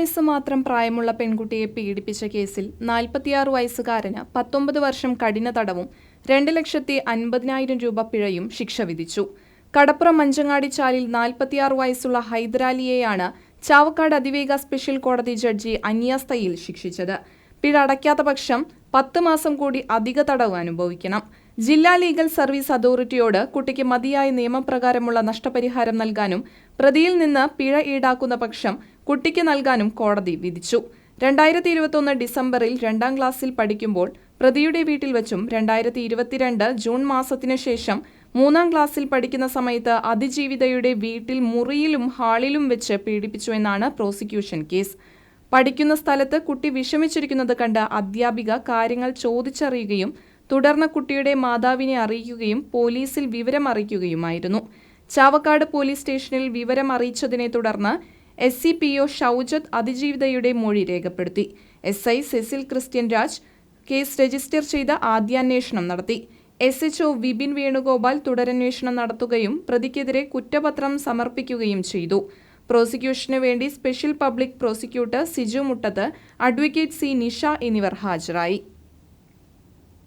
വയസ്സ് മാത്രം പ്രായമുള്ള പെൺകുട്ടിയെ പീഡിപ്പിച്ച കേസിൽ നാൽപ്പത്തിയാറ് വയസ്സുകാരന് പത്തൊമ്പത് വർഷം കഠിന തടവും രണ്ട് ലക്ഷത്തി അൻപതിനായിരം രൂപ പിഴയും ശിക്ഷ വിധിച്ചു. കടപ്പുറം മഞ്ചങ്ങാടി ചാലിൽ നാൽപ്പത്തിയാറ് വയസ്സുള്ള ഹൈദരാലിയെയാണ് ചാവക്കാട് അതിവേഗ സ്പെഷ്യൽ കോടതി ജഡ്ജി അന്യാസ്തയിൽ ശിക്ഷിച്ചത്. പിഴ അടയ്ക്കാത്ത പക്ഷം പത്ത് മാസം കൂടി അധിക തടവ് അനുഭവിക്കണം. ജില്ലാ ലീഗൽ സർവീസ് അതോറിറ്റിയോട് കുട്ടിക്ക് മതിയായ നിയമപ്രകാരമുള്ള നഷ്ടപരിഹാരം നൽകാനും പ്രതിയിൽ നിന്ന് പിഴ ഈടാക്കുന്ന പക്ഷം കുട്ടിക്ക് നൽകാനും കോടതി വിധിച്ചു. രണ്ടായിരത്തി ഇരുപത്തൊന്ന് ഡിസംബറിൽ രണ്ടാം ക്ലാസ്സിൽ പഠിക്കുമ്പോൾ പ്രതിയുടെ വീട്ടിൽ വെച്ചും രണ്ടായിരത്തി ഇരുപത്തിരണ്ട് ജൂൺ മാസത്തിനു ശേഷം മൂന്നാം ക്ലാസ്സിൽ പഠിക്കുന്ന സമയത്ത് അതിജീവിതയുടെ വീട്ടിൽ മുറിയിലും ഹാളിലും വെച്ച് പീഡിപ്പിച്ചു എന്നാണ് പ്രോസിക്യൂഷൻ കേസ്. പഠിക്കുന്ന സ്ഥലത്ത് കുട്ടി വിഷമിച്ചിരിക്കുന്നത് കണ്ട് അധ്യാപിക കാര്യങ്ങൾ ചോദിച്ചറിയുകയും തുടർന്ന് കുട്ടിയുടെ മാതാവിനെ അറിയിക്കുകയും പോലീസിൽ വിവരം അറിയിക്കുകയുമായിരുന്നു ചാവക്കാട് പോലീസ് സ്റ്റേഷനിൽ വിവരം അറിയിച്ചതിനെ തുടർന്ന് S C P O Shoujath അതിജീവിതയുടെ മൊഴി രേഖപ്പെടുത്തി. S I Cecil Christian Raj case register ചെയ്ത് ആദ്യാന്വേഷണം നടത്തി. S H O Vipin Venugopal തുടരന്വേഷണം നടത്തുകയും പ്രതിക്കെതിരെ കുറ്റപത്രം സമർപ്പിക്കുകയും ചെയ്തു. പ്രോസിക്യൂഷന് വേണ്ടി special public prosecutor Siju Muttath advocate C Nisha എന്നിവർ ഹാജരായി.